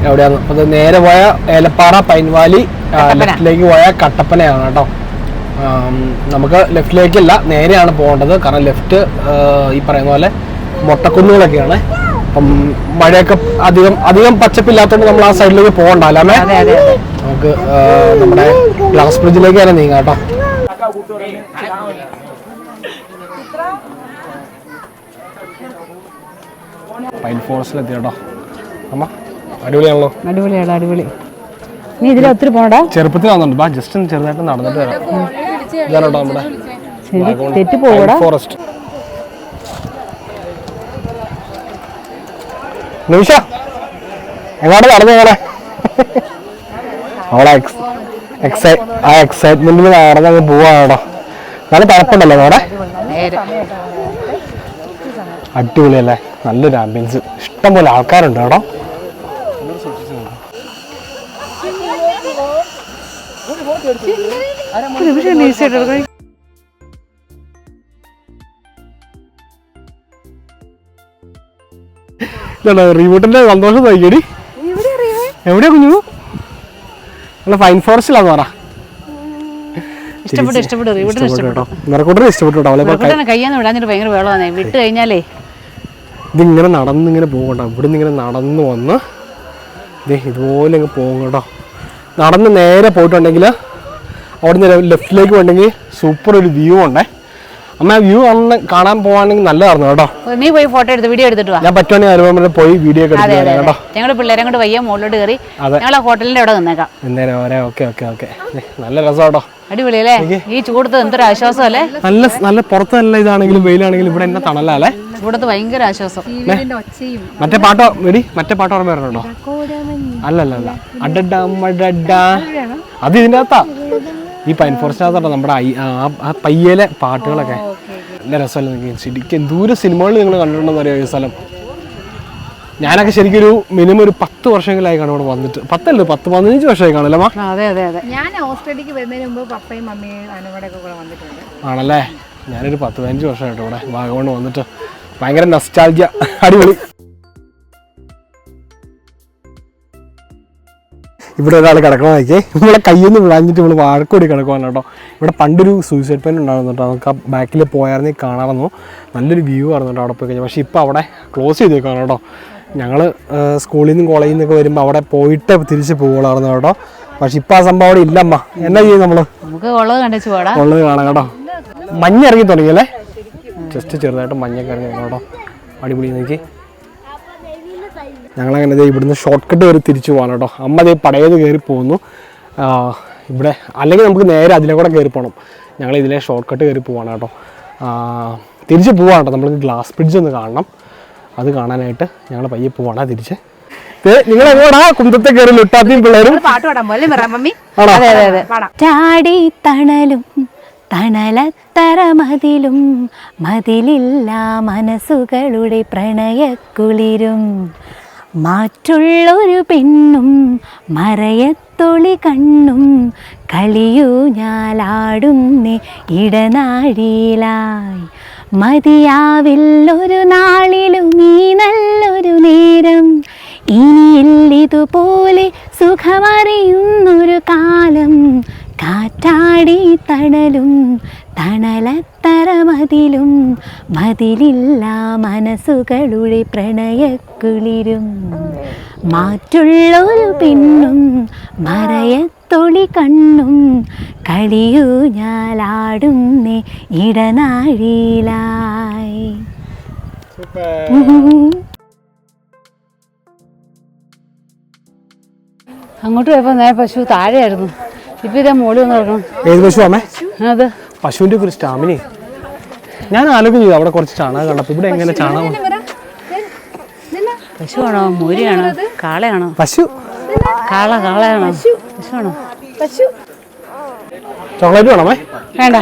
എവിടെയാന്ന്? അത് നേരെ പോയ ഏലപ്പാറ പൈൻവാലി. ലെഫ്റ്റിലേക്ക് പോയ കട്ടപ്പനയാണ് കേട്ടോ. നമുക്ക് ലെഫ്റ്റിലേക്കല്ല നേരെയാണ് പോകേണ്ടത്. കാരണം ലെഫ്റ്റ് ഈ പറയുന്ന പോലെ മൊട്ടക്കുന്നുകളൊക്കെയാണ്. അപ്പം മഴയൊക്കെ അധികം അധികം പച്ചപ്പില്ലാത്തതുകൊണ്ട് നമ്മൾ ആ സൈഡിലേക്ക് പോകണ്ട അല്ലാമേ നമുക്ക് നമ്മുടെ ഗ്ലാസ് ബ്രിഡ്ജിലേക്ക് തന്നെ നീങ്ങാം കേട്ടോ. പൈൻ ഫോറസ്റ്റിലെത്തി കേട്ടോ അമ്മ? അടിപൊളിയാണല്ലോ. അടിപൊളിയാണ് അടിപൊളി. നീ ഇതിൽ ഒത്തിരി പോണടാ. ചെറുപ്പത്തിൽ വന്നിട്ടുണ്ട് ബാ ജസ്റ്റ് ഒന്ന് ചെറുതായിട്ട് നടന്നിട്ട് വരാം. ഇതാണ് കേട്ടോ നമ്മുടെ ശരി തെറ്റി പോകൂടാ ഫോറസ്റ്റ് നിമിഷ എങ്ങോട്ട് നടന്നു ഞങ്ങളെ അവളെ എക്സൈ ആ എക്സൈറ്റ്മെന്റിൽ നടന്നങ്ങ് പോവാണോ നല്ല തണുപ്പുണ്ടല്ലോ അവിടെ? അടിപൊളിയല്ലേ? നല്ലൊരു ആംബിയൻസ് ഇഷ്ടംപോലെ ആൾക്കാരുണ്ട് കേട്ടോ ഒരു നിമിഷം റീബൂട്ടിന്റെ സന്തോഷം നോക്കിയടി എവിടെയാ കുഞ്ഞു? നല്ല ഫൈൻ ഫോറസ്റ്റിലാന്ന് പറ. ഇഷ്ടപ്പെട്ടു ഇഷ്ടപ്പെട്ടു റീവിട്ടിന് ഇഷ്ടപ്പെട്ടു കേട്ടോ. നിറക്കൂട്ടർ ഇഷ്ടപ്പെട്ടു കേട്ടോ അവളെ റീവിട്ടിനെ കയ്യാന്ന് വിടാഞ്ഞിട്ട് ഭയങ്കര വെള്ളമാണ് വിട്ട് കഴിഞ്ഞാലേ. ഇതിങ്ങനെ നടന്നിങ്ങനെ പോകണ്ട ഇവിടുന്ന് ഇങ്ങനെ നടന്നു വന്ന് ഇതേ ഇതുപോലെ അങ്ങ് പോകും കേട്ടോ നടന്ന് നേരെ പോയിട്ടുണ്ടെങ്കിൽ അവിടുന്ന് ലെഫ്റ്റിലേക്ക് വേണ്ടെങ്കിൽ സൂപ്പർ ഒരു വ്യൂ ഉണ്ടേ. അമ്മ ആ വ്യൂ കാണാൻ പോവാണെങ്കിൽ നല്ലതായിരുന്നു കേട്ടോ. നീ പോയി ഫോട്ടോ എടുത്ത് വീഡിയോ എടുത്തിട്ട് വാ. ഞാൻ പറ്റുവാണെങ്കിൽ അനുഭവം പോയി വീഡിയോ ഒക്കെ എടുത്ത് കേട്ടോ. ഞങ്ങൾ പിള്ളേരെ കൊണ്ട് വയ്യ മുകളിലോട്ട് കയറി. ഞങ്ങളെ ഞങ്ങൾ ആ ഹോട്ടലിന്റെ അവിടെ നിന്നേക്കാം. എന്തേലും ഓരോ ഓക്കെ ഓക്കെ ഓക്കെ. നല്ല രസം കേട്ടോ. അടിപൊളി അല്ലേ? ഈ ചൂടത്ത് എന്തൊരു ആശ്വാസം അല്ലേ? നല്ല നല്ല പുറത്ത് നല്ല ഇതാണെങ്കിലും വെയിലാണെങ്കിലും ഇവിടെ എന്നെ തണലല്ലേ ചൂടത്ത് ഭയങ്കര ആശ്വാസം. മറ്റേ പാട്ടോ വെടി മറ്റേ പാട്ട് ഓർമ്മ വരുന്നുണ്ടോ? അല്ല അല്ല അല്ല അഡഡാ അത് ഇതിന്റെ അകത്താ ഈ പൈൻ ഫോറസ്റ്റിനകത്താട്ടോ നമ്മുടെ ഐ- ആ ആ പയ്യയിലെ പാട്ടുകളൊക്കെ. നല്ല രസമല്ലേ നിങ്ങൾക്ക് ശരിക്കും എന്തോരം സിനിമകൾ നിങ്ങൾ കണ്ടിട്ടുണ്ടെന്ന് അറിയാം ഈ സ്ഥലം. ഞാനൊക്കെ ശരിക്കും ഒരു മിനിമം ഒരു പത്ത് വർഷങ്ങളായി കാണും ഇവിടെ വന്നിട്ട്. പത്തല്ല? പത്ത് പതിനഞ്ച് വർഷമായി കാണല്ലേ മാ അതെ അതെ അതെ. ഞാൻ ഓസ്ട്രേലിയക്ക് വരുന്നതിന് മുമ്പ് പപ്പയും മമ്മിയും അനുകൂടെയൊക്കെ കൂടെ വന്നിട്ടുണ്ട്. ആണല്ലേ? ഞാനൊരു പത്ത് പതിനഞ്ച് വർഷമായിട്ട് ഇവിടെ വാഗമണ് വന്നിട്ട് ഭയങ്കര നസ്റ്റാൾജിയ അടിപൊളി. ഇവിടെ ഒരാൾ കിടക്കണം നോക്കിയേ ഇവിടെ കയ്യിൽ നിന്ന് വിളഞ്ഞിട്ട് ഇവിടെ വാഴക്കൂടി കിടക്കുവാണ് കേട്ടോ. ഇവിടെ പണ്ടൊരു സൂയിസൈഡ് പെയിൻ ഉണ്ടായിരുന്നു കേട്ടോ. നമുക്ക് ആ ബാക്കിൽ പോയായിരുന്നെങ്കിൽ കാണാമായിരുന്നു. നല്ലൊരു വ്യൂ ആയിരുന്നു കേട്ടോ അവിടെ പോയി കഴിഞ്ഞാൽ. പക്ഷേ ഇപ്പോൾ അവിടെ ക്ലോസ് ചെയ്തേക്കാണ് കേട്ടോ. ഞങ്ങൾ സ്കൂളിൽ നിന്നും കോളേജിൽ നിന്നൊക്കെ വരുമ്പോൾ അവിടെ പോയിട്ട് തിരിച്ച് പോകണമായിരുന്നു കേട്ടോ. പക്ഷെ ഇപ്പം ആ സംഭവം അവിടെ ഇല്ലമ്മ. എന്നാ ചെയ്യും പോടാ. ഉള്ളത് കാണാം കേട്ടോ. മഞ്ഞ് ഇറങ്ങി തുടങ്ങിയല്ലേ ജസ്റ്റ് ചെറുതായിട്ട് മഞ്ഞൊക്കെ ഇറങ്ങി കേട്ടോ. അടിപൊളി നോക്കി. ഞങ്ങളങ്ങനെ ദേ ഇവിടുന്ന് ഷോർട്ട് കട്ട് കയറി തിരിച്ചു പോകണം കേട്ടോ. അമ്മ ദേ പടയത് കയറി പോകുന്നു ഇവിടെ അല്ലെങ്കിൽ നമുക്ക് നേരെ അതിലെ കൂടെ കയറി പോകണം ഞങ്ങൾ ഇതിലെ ഷോർട്ട് കട്ട് കയറി പോവാണ് കേട്ടോ. തിരിച്ച് പോവാണ് കേട്ടോ. നമ്മൾ ഗ്ലാസ് ബ്രിഡ്ജ് ഒന്ന് കാണണം. അത് കാണാനായിട്ട് ഞങ്ങൾ പയ്യെ പോവാണ് തിരിച്ച്. നിങ്ങൾ എങ്ങോടാ? കുന്തത്തെ കയറി ലുട്ടാത്തിയും പിള്ളേരും. അതെ അതെ അതെ. ചാടി തണലും തണലത്തറ മതിലും മതിലില്ല മനസ്സുകളുടെ പ്രണയക്കുളിരും. മാറ്റുള്ളൊരു പെണ്ണും മറയത്തൊളി കണ്ണും കളിയൂ ഞാലാടുന്നേ ഇടനാഴിയിലായി. മതിയാവില്ലൊരു നാളിലും ഈ നല്ലൊരു നേരം ഇനിയില്ലിതുപോലെ സുഖമറിയുന്നൊരു കാലം കാറ്റാടി തണലും തണലത്തറ മതിലും മതിലില്ല മനസ്സുകളുടെ പ്രണയക്കുളിരും. മാറ്റുള്ളൊരു പെണ്ണും മറയത്തൊളി കണ്ണും കളിയൂ ഞാലാടുന്നേ ഇടനാഴിയിലായി. അങ്ങോട്ട് പോയപ്പോ നേരെ പശു താഴെയായിരുന്നു. ഇപ്പൊ ഇതേ മോളി വന്ന് കിടക്കണം ഏത് പശു അമ്മേ? അത് പശുവിന്റെ ഒക്കെ ഒരു സ്റ്റാമിന ഞാൻ ആലോചന ചെയ്തു അവിടെ കുറച്ച് ചാണകം കണ്ടപ്പോൾ ഇവിടെ എങ്ങനെ ചാണകം? പശുവാണോ? മൂരിയാണോ? കാളയാണോ? പശു. കാള കാളയാണോ? പശുവാണോ? ചോക്ലേറ്റ് വേണമേ വേണ്ട.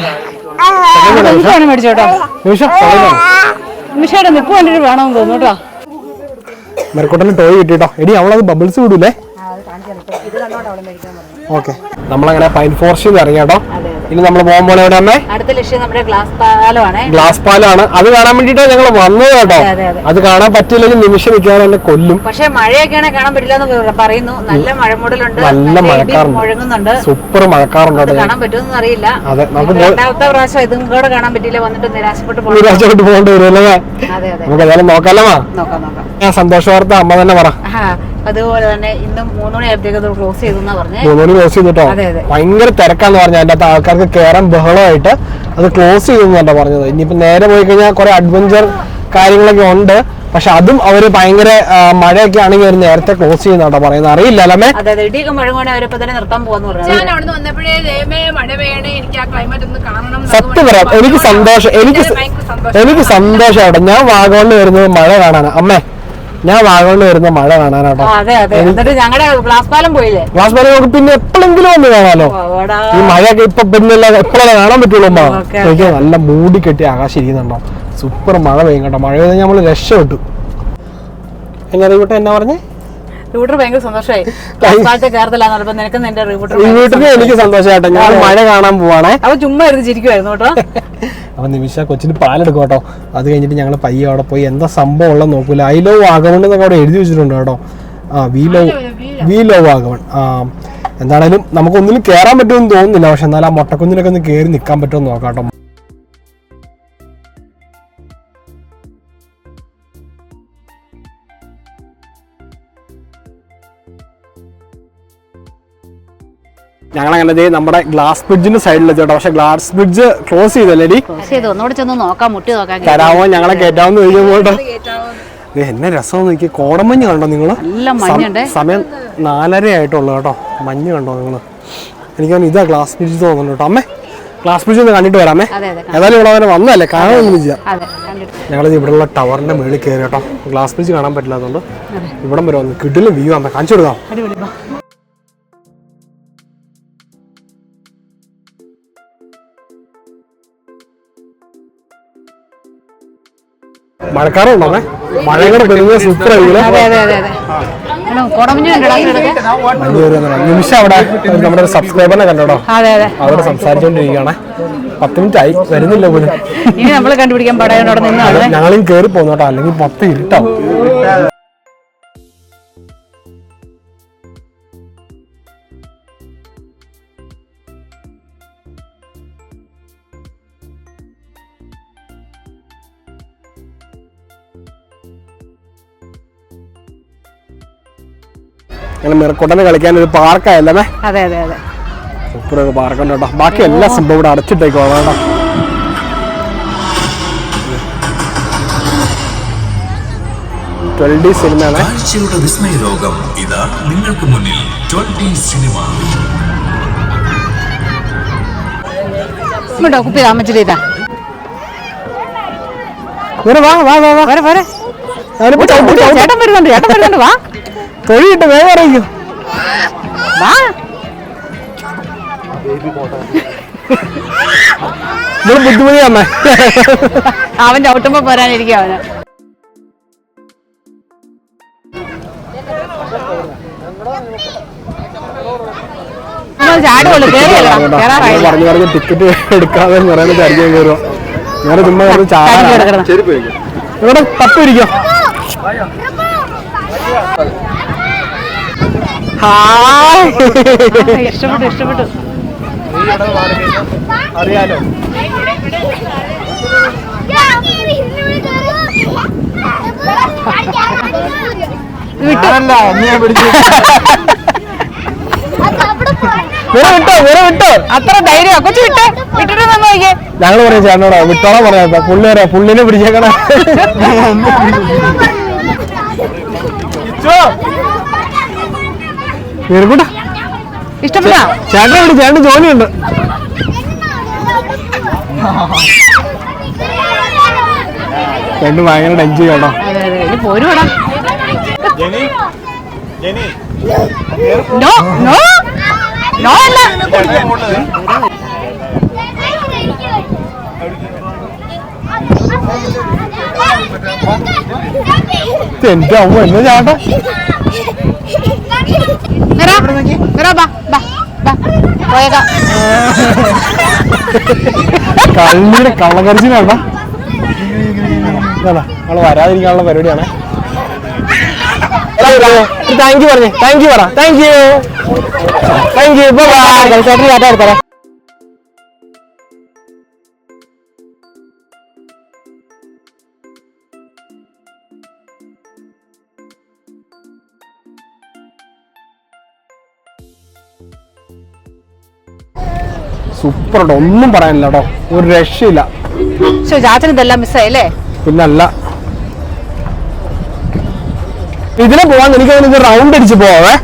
നിമിഷം വേണം മേടിച്ചോട്ടോ നിമിഷം ചോക്ലേറ്റ് വേണം? നിമിഷയുടെ നിപ്പ് കണ്ടിട്ട് വേണമെന്ന് തോന്നുന്നു കേട്ടോ. മെറക്കോട്ടന് ടോയ് കിട്ടിട്ടോ എടി അവളത് ബബിൾസ് വിടൂലേ ഇത് കണ്ടോണ്ട് അവളെ മേടിക്കാൻ പറഞ്ഞു ഓക്കെ. നമ്മളങ്ങനെ പൈൻ ഫോറസ്റ്റ് ഇറങ്ങി കേട്ടോ. ഇനി നമ്മൾ പോകാൻ പോലെ എവിടെ അമ്മേ? അടുത്ത ലക്ഷ്യം നമ്മുടെ ഗ്ലാസ് പാലമാണ് ഗ്ലാസ് പാലാണ് അത് കാണാൻ വേണ്ടിയിട്ടാണ് ഞങ്ങൾ വന്നത് കേട്ടോ. അതെ, കാണാൻ പറ്റില്ലെങ്കിൽ നിമിഷം നിൽക്കാതെ എന്നെ കൊല്ലും. പക്ഷെ മഴയൊക്കെയാണ് കാണാൻ പറ്റില്ല എന്ന് പറയുന്നു. നല്ല മഴമൂടലുണ്ട്. നല്ല മഴക്കാറുണ്ട്. സൂപ്പർ മഴക്കാറുണ്ട് കാണാൻ പറ്റുമെന്ന് അറിയില്ല. അതെ, നമുക്ക് രണ്ടാമത്തെ പ്രാവശ്യം ഇതും കൂടെ കാണാൻ പറ്റില്ല വന്നിട്ട് നിരാശപ്പെട്ട് പോകണം. നിരാശപ്പെട്ട് പോകേണ്ടി വരും അല്ലേ? നമുക്ക് ഏതായാലും നോക്കാമല്ലോ നോക്കാം നോക്കാം. ഞാൻ സന്തോഷ വാർത്ത. അമ്മ തന്നെ പറ. അതുപോലെ തന്നെ ഇന്നും മൂന്ന് മണിയായപ്പോഴത്തേക്ക് അത് ക്ലോസ് ചെയ്തു എന്നാ പറഞ്ഞേ മൂന്നുമണി ക്ലോസ് ചെയ്തിട്ടോ? അതെ, അതെ. ഭയങ്കര തിരക്കാന്ന് പറഞ്ഞ അതിന്റെ അകത്ത് ആൾക്കാർക്ക് കയറാൻ ബഹളമായിട്ട് അത് ക്ലോസ് ചെയ്തു എന്നാ പറഞ്ഞത്. ഇനിയിപ്പോ നേരെ പോയി കഴിഞ്ഞാൽ കുറെ അഡ്വഞ്ചർ കാര്യങ്ങളൊക്കെ ഉണ്ട്. പക്ഷെ അതും അവർ ഭയങ്കര മഴയൊക്കെ ആണെങ്കിൽ അവർ നേരത്തെ ക്ലോസ് ചെയ്യുന്നുണ്ടോ പറയുന്നത്. അറിയില്ല അല്ലേ ഇടിയൊക്കെ മുഴങ്ങുവാണെങ്കിൽ അവരിപ്പോ തന്നെ നിർത്താൻ പോവാന്ന് ഞാൻ അവിടുന്ന് വന്നപ്പോഴേ ദൈവമേ മഴ പെയ്യണേ ആ ക്ലൈമറ്റ് ഒന്ന് കാണണം എന്നൊക്കെ സത്യം പറയാം. എനിക്ക് സന്തോഷം. എനിക്ക് എനിക്ക് സന്തോഷം. ഞാൻ വാഗോണിൽ വരുന്നത് മഴ കാണാനാണ്. അമ്മേ ഞാൻ വാഗോണിൽ വരുന്ന മഴ കാണാനാട്ടോ. എന്നിട്ട് ഞങ്ങളുടെ ഗ്ലാസ് പാലം പോയില്ലേ? ഗ്ലാസ് പാലം നമുക്ക് പിന്നെ എപ്പോഴെങ്കിലും ഒന്ന് കാണാലോ. ഈ മഴയൊക്കെ ഇപ്പൊ പിന്നെ എപ്പോഴാണ് കാണാൻ പറ്റുള്ളൂ എനിക്ക് നല്ല മൂടി കെട്ടി ആകാശം ഇരിക്കുന്നുണ്ടോ? സൂപ്പർ മഴ പെയ്യും കേട്ടോ മഴ പെയ്താൽ നമ്മൾ രക്ഷപ്പെട്ടു. എങ്ങനെ റിവൂട്ട് എന്നാ പറഞ്ഞേ? ഭയങ്കര സന്തോഷമായി നിനക്ക് നിന്റെ എനിക്ക് സന്തോഷമായിട്ടോ ഞാൻ മഴ കാണാൻ പോവാണേ. അപ്പൊ ചുമ്മാ ഇരുന്ന് ചിരിക്കുമായിരുന്നു കേട്ടോ. [laughs] അപ്പൊ നിമിഷ കൊച്ചിന് പാലെടുക്കും കേട്ടോ. അത് കഴിഞ്ഞിട്ട് ഞങ്ങൾ പയ്യെ അവിടെ പോയി എന്താ സംഭവം ഉള്ളത് നോക്കൂല. ഐ ലവ് വാഗമൺ എന്നൊക്കെ അവിടെ എഴുതി വെച്ചിട്ടുണ്ട് കേട്ടോ. ആ we love we love Vagamon. ആ എന്താണേലും നമുക്കൊന്നിലും കേറാൻ കയറാൻ പറ്റുമെന്ന് തോന്നുന്നില്ല. പക്ഷെ എന്നാലും ആ മൊട്ടക്കുന്നിലൊക്കെ ഒന്ന് കയറി നിൽക്കാൻ പറ്റുമെന്ന് നോക്കാം കേട്ടോ. ഞങ്ങളങ്ങനെ ദേ നമ്മുടെ ഗ്ലാസ് ബ്രിഡ്ജിന്റെ സൈഡിൽ ചേട്ടാ പക്ഷെ ഗ്ലാസ് ബ്രിഡ്ജ് ക്ലോസ് ചെയ്തല്ലേ തരാമോ? ഞങ്ങളെ കയറ്റാമെന്ന് ചോദിക്കുമ്പോട്ടോ എന്നെ രസം നോക്കി കോടമഞ്ഞ് കണ്ടോ മഞ്ഞുണ്ട്. സമയം നാലര ആയിട്ടുള്ളു കേട്ടോ. മഞ്ഞ് കണ്ടോ നിങ്ങൾ? എനിക്ക് ഇതാ ഗ്ലാസ് ബ്രിഡ്ജ് തോന്നുന്നു കേട്ടോ. അമ്മേ ഗ്ലാസ് ബ്രിഡ്ജ് ഒന്ന് കണ്ടിട്ട് വരാമേ. ഏതായാലും ഇവിടെ വരെ വന്നല്ലേ കാണാനൊന്നും ചെയ്യാം ഞങ്ങൾ ഇവിടെയുള്ള ടവറിന്റെ മേളിൽ കയറി കേട്ടോ. ഗ്ലാസ് ബ്രിഡ്ജ് കാണാൻ പറ്റില്ലാത്തതുകൊണ്ട് ഇവിടം വരെ വന്ന് കിടിലും വ്യൂ അമ്മ കാണിച്ചു കൊടുക്കാം. അടിപൊളി വാ. മഴക്കാറുണ്ടോ അമ്മേ മഴ കൂടെ പെരുന്നത് സൂപ്പർ ആയിരിക്കും? നിമിഷം അവിടെ നമ്മുടെ ഒരു സബ്സ്ക്രൈബറിനെ അതെ അവിടെ സംസാരിച്ചോണ്ടിരിക്കുകയാണ്. പത്ത് മിനിറ്റ് ആയി വരുന്നില്ല പോലും. ഞങ്ങളും കയറി പോന്നോട്ടോ അല്ലെങ്കിൽ പത്ത് ഇരുട്ടാവും. അങ്ങനെ മിറക്കൊട്ടനെ കളിക്കാൻ ഒരു പാർക്കായല്ലേ? അതെ അതെ അതെ. സൂപ്പർ ഒരു പാർക്കുണ്ട് കേട്ടോ. ബാക്കി എല്ലാ സംഭവം ഇവിടെ അടച്ചിട്ടേക്കോ കേട്ടോ ട്വൽവ് ഡി സിനിമയാണ്. കാഴ്ചയുടെ വിസ്മയ ലോകം ഇതാ നിങ്ങൾക്ക് മുന്നിൽ. Twenty cinema. ഇങ്ങോട്ടോ കുപ്പി താമസിച്ചിട്ട് ഇതാ. വാ വാ വാ ചേട്ടൻ വരുന്നുണ്ട് ചേട്ടൻ വരുന്നുണ്ട്. വാ. തൊഴിയിട്ട് വേഗം അറിയിക്കും. വാ. ഇവിടെ ബുദ്ധിമുട്ടി അമ്മേ അവൻ ചവിട്ടുമ്പോ പോരാനിരിക്കും അവന്. പറഞ്ഞു പറഞ്ഞ് ടിക്കറ്റ് എടുക്കാതെ പറയുന്നത് ചരിക്കാൻ കയറുക ഞാൻ ചുമ്മാ ചാടാ ഇവിടെ തപ്പ് ഇരിക്കാം ഹായ് ഇഷ്ടപ്പെട്ടു ഇഷ്ടപ്പെട്ടു. അറിയാലോ. ഞാൻ പിടിച്ചു. വിട്ടോ അത്ര ധൈര്യം കൊച്ചു വിട്ട് വിട്ടിട്ട് നോക്കിയേ. ഞങ്ങൾ പറയാം ചേട്ടനോടാ വിട്ടോളം പറയാത്ത പുള്ളി പറയാ പുള്ളിനെ പിടിച്ചേക്കണ. [laughs] ഇഷ്ടപ്പെട്ടാ ചേട്ടന് ജോലിയുണ്ട്. രണ്ട് ഭയങ്കര ഡഞ്ച് പോരുവാടാ. നോ നോ നോ അല്ല. എന്റെ അമ്മ എന്നാ ചേട്ടാ മിറ മിറ ബാ ബാ ബാ പോയേക്കാം കള്ളിയുടെ കള്ളക്കരച്ചിലാണോ അവൾ വരാതിരിക്കാനുള്ള പരിപാടിയാണ്. താങ്ക് യു പറഞ്ഞേ. താങ്ക് യു പറ. താങ്ക് യു താങ്ക് യു ചേട്ടൻ എടുത്തരാം. സൂപ്പർ കേട്ടോ ഒന്നും പറയാനില്ല കേട്ടോ ഒരു രക്ഷയില്ല. പക്ഷെ ചാച്ചന് ഇതെല്ലാം മിസ്സായല്ലേ പിന്നല്ല. ഇതിനെ പോവാൻ എനിക്ക് ഇത് റൗണ്ട് അടിച്ച് പോവേ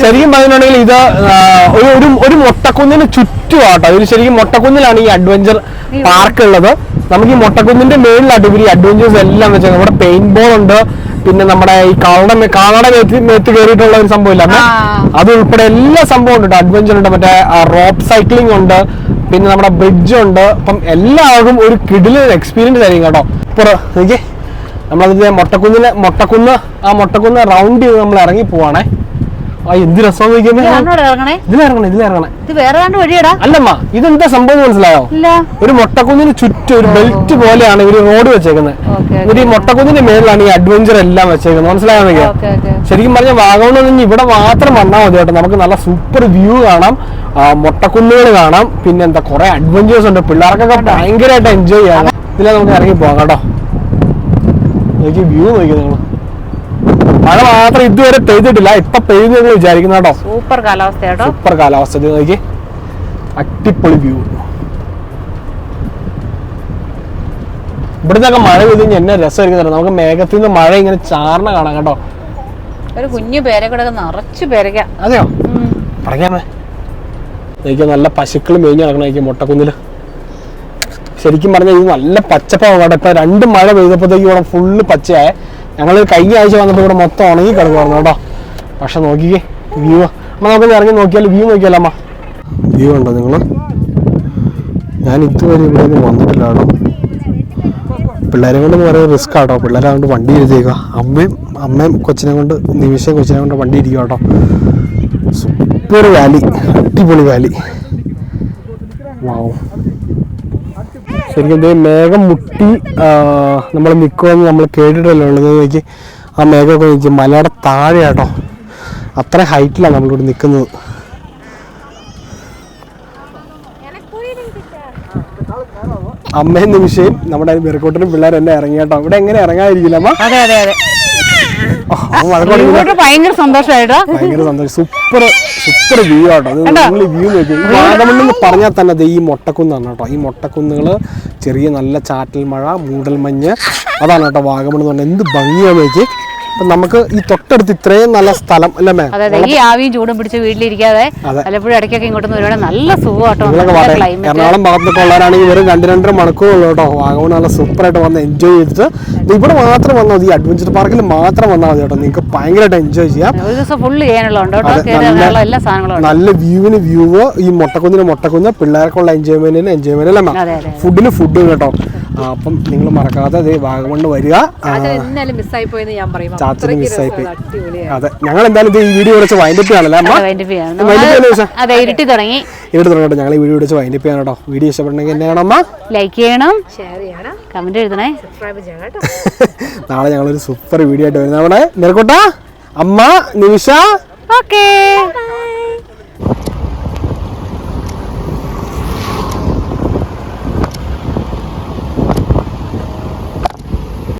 ശരിക്കും പറയുന്നുണ്ടെങ്കിൽ ഇത് ഒരു ഒരു ഒരു മൊട്ടക്കുന്നിന് ചുറ്റുമാട്ടോ ഒരു ശരിക്കും മൊട്ടക്കുന്നിലാണ് ഈ അഡ്വഞ്ചർ പാർക്ക് ഉള്ളത്. നമുക്ക് ഈ മൊട്ടക്കുന്നിന്റെ മേളിലായിട്ട് ഇവർ ഈ അഡ്വഞ്ചേഴ്സ് എല്ലാം വെച്ചാൽ നമ്മുടെ പെയിന്റ് ബോൾ ഉണ്ട്. പിന്നെ നമ്മുടെ ഈ കാളട കാളയുടെ മേത്ത് മേത്ത് കയറിയിട്ടുള്ള ഒരു സംഭവം ഇല്ല. അത് ഉൾപ്പെടെ എല്ലാ സംഭവം ഉണ്ട് അഡ്വഞ്ചർ ഉണ്ട് മറ്റേ റോപ്പ് സൈക്ലിംഗ് ഉണ്ട് പിന്നെ നമ്മുടെ ബ്രിഡ്ജ് ഉണ്ട്. അപ്പം എല്ലാവർക്കും ഒരു കിടിലൻ എക്സ്പീരിയൻസ് ആയിരിക്കും കേട്ടോ. ഇപ്പൊ എനിക്ക് നമ്മളതിന്റെ മൊട്ടക്കുന്നിന് മൊട്ടക്കുന്ന് ആ മൊട്ടക്കുന്ന് റൗണ്ട് ചെയ്ത് നമ്മൾ ഇറങ്ങി പോവാണേ. എന്ത് രസം നോക്കിയേ? എന്നോട് ഇറങ്ങണേ? ഇതിലിറങ്ങണേ ഇതിലിറങ്ങണേ ഇത് വേറെ കണ്ട് വഴിയടാ? അല്ലമ്മ ഇതെന്താ സംഭവം മനസ്സിലായോ? ഒരു മൊട്ടക്കുന്നിന് ചുറ്റും ഒരു ബെൽറ്റ് പോലെയാണ് ഇവർ റോഡ് വെച്ചേക്കുന്നത് എന്നിട്ട് ഈ മൊട്ടക്കുന്നിന്റെ മേളിലാണ് ഈ അഡ്വഞ്ചർ എല്ലാം വെച്ചേക്കുന്നത് മനസ്സിലായോ ശരിക്കും പറഞ്ഞ വാഗമണ് നിന്ന് ഇവിടെ മാത്രം വന്നാൽ മതി കേട്ടോ. നമുക്ക് നല്ല സൂപ്പർ വ്യൂ കാണാം. മൊട്ടക്കുന്നുകൾ കാണാം. പിന്നെ എന്താ കുറെ അഡ്വഞ്ചേഴ്സ് ഉണ്ട്. പിള്ളേർക്കൊക്കെ ഭയങ്കരമായിട്ട് എൻജോയ് ചെയ്യാം. ഇതിലെ നമുക്ക് ഇറങ്ങി പോകാം കേട്ടോ. നോക്കി വ്യൂ നോക്കി നിങ്ങൾ മഴ മാത്രം ഇതുവരെ പെയ്തിട്ടില്ല. ഇപ്പൊ പെയ്ത് വിചാരിക്കുന്ന കേട്ടോ. സൂപ്പർ കാലാവസ്ഥ കേട്ടോ സൂപ്പർ കാലാവസ്ഥ. ഇത് നോക്കി അടിപൊളി വ്യൂ ഇവിടുന്നൊക്കെ മഴ പെയ്ത് കഴിഞ്ഞാൽ എന്നെ രസമായിരിക്കും നമുക്ക് മേഘത്തിൽ നിന്ന് മഴ ഇങ്ങനെ ചാർണ കാണാം കേട്ടോ. ഒരു കുഞ്ഞു പേരക്കിടക്ക് നിറച്ച് പേരക്ക. അതെയോ? പറയാമേ എനിക്ക് നല്ല പശുക്കൾ മേഞ്ഞ് നടക്കണം എനിക്ക് മുട്ടക്കുന്നിൽ. ശരിക്കും പറഞ്ഞാൽ ഇത് നല്ല പച്ചപ്പാണ് കേട്ടോ. ഇപ്പൊ രണ്ട് മഴ പെയ്തപ്പോഴത്തേക്ക് ഇവിടെ ഫുള്ള് പച്ചയായ. ഞങ്ങൾ കഴിഞ്ഞ ആഴ്ച വന്നപ്പോൾ ഇവിടെ മൊത്തം ഉണങ്ങി കിടക്കുമായിരുന്നു കേട്ടോ. പക്ഷെ നോക്കിക്കേ വ്യൂ അമ്മ നമുക്ക് ഇറങ്ങി നോക്കിയാൽ വ്യൂ നോക്കിയാലോ അമ്മ? വ്യൂ ഉണ്ടോ നിങ്ങൾ ഞാൻ ഇതുവരെ ഇവിടെ വന്നിട്ടില്ല കേട്ടോ. പിള്ളേരെ കൊണ്ട് പറയുന്നത് റിസ്ക് ആട്ടോ. പിള്ളേരെ കൊണ്ട് വണ്ടി എഴുതിയേക്കുക അമ്മയും അമ്മയും കൊച്ചിനെ കൊണ്ട് നിമിഷം കൊച്ചിനെ കൊണ്ട് വണ്ടി ഇരിക്കുക കേട്ടോ. സൂപ്പർ വാലി അടിപൊളി വാലി വാവ് ശരിക്കും ഇതേ മേഘം മുട്ടി നമ്മൾ നിൽക്കുമെന്ന് നമ്മൾ കേട്ടിട്ടല്ലേ ഉള്ളത്. നോക്കി ആ മേഘമൊക്കെ നോക്കി മലയുടെ താഴെ കേട്ടോ അത്ര ഹൈറ്റിലാണ് നമ്മളിവിടെ നിൽക്കുന്നത്. അമ്മയും നിമിഷയും നമ്മുടെ ബെറുക്കോട്ടിനും പിള്ളേരെല്ലാം ഇറങ്ങി കേട്ടോ ഇവിടെ എങ്ങനെ ഇറങ്ങാതിരിക്കില്ല അമ്മ? അതെ അതെ അതെ. ഭയങ്കര സന്തോഷമായിട്ടോ ഭയങ്കര സന്തോഷം. സൂപ്പർ സൂപ്പർ വ്യൂ ആട്ടോ. അത് നിങ്ങൾ വ്യൂ നോക്കി. ഈ വാഗമണ്ണെന്ന് പറഞ്ഞാൽ തന്നെ ദേ ഈ മൊട്ടക്കുന്നാണ് കേട്ടോ. ഈ മൊട്ടക്കുന്നുകൾ ചെറിയ നല്ല ചാറ്റൽ മഴ മൂടൽ മഞ്ഞ്. അതാണ് കേട്ടോ വാഗമൺ എന്ന് പറഞ്ഞാൽ എന്ത് ഭംഗിയാണെന്ന് നോക്കി. അപ്പം നമുക്ക് ഈ തൊട്ടടുത്ത് ഇത്രയും നല്ല സ്ഥലം അല്ലേ മേ? അതെ ഈ ആവിയും ചൂടും പിടിച്ച് വീട്ടിലിരിക്കാതെ. പലപ്പോഴും ഇടയ്ക്കൊക്കെ ഇങ്ങോട്ട് വരുവാണെങ്കിൽ നല്ല സുഖമാട്ടോ. എറണാകുളം ഭാഗത്തൊക്കെ ഉള്ളവരാണെങ്കിൽ വെറും രണ്ട് രണ്ടര മണിക്കൂർ ഉള്ളൂ കേട്ടോ. വാഗമൺ നല്ല സൂപ്പറായിട്ട് വന്ന് എൻജോയ് ചെയ്തിട്ട്. ഇവിടെ മാത്രം വന്നാൽ മതി. അഡ്വഞ്ചർ പാർക്കിൽ മാത്രം വന്നാൽ മതി കേട്ടോ. നിങ്ങൾക്ക് ഭയങ്കരമായിട്ട് എൻജോയ് ചെയ്യാം. നല്ല- വ്യൂവിന് വ്യൂവ്. ഈ മുട്ടക്കുന്നിന് മുട്ടക്കുന്ന്. പിള്ളേർക്കുള്ള എൻജോയ്മെന്റിന് എൻജോയ്മെന്റ് അല്ലേ മാം. ഫുഡിന് ഫുഡ് കേട്ടോ. അപ്പം നിങ്ങൾ മറക്കാതെ ദേ വാഗമണ്ണ് വരിക. ചാച്ചന് മിസ്സായി പോയി. അടിപൊളിയാണ് അതെ ഞങ്ങൾ എന്തായാലും ഈ വീഡിയോ വിളിച്ച് വൈൻഡപ്പ് ചെയ്യാണല്ലേ അമ്മ? അതെ, ഇരുട്ടി തുടങ്ങി. ഇവിടെ തുടങ്ങട്ടെ ഞങ്ങൾ ഈ വീഡിയോ വിളിച്ച് വൈൻഡപ്പ് ചെയ്യാൻ കേട്ടോ. വീഡിയോ ഇഷ്ടപ്പെടണമെങ്കിൽ എന്നാണ് അമ്മ. ലൈക്ക് ചെയ്യണം. ഷെയർ ചെയ്യണം. കമന്റ് എഴുതണേ. സബ്സ്ക്രൈബ് ചെയ്യണം കേട്ടോ. [laughs] നാളെ ഞങ്ങളൊരു സൂപ്പർ വീഡിയോ ആയിട്ട് വരുന്നത് നമ്മുടെ നിരക്കോട്ട അമ്മ നിമിഷ. ഓക്കേ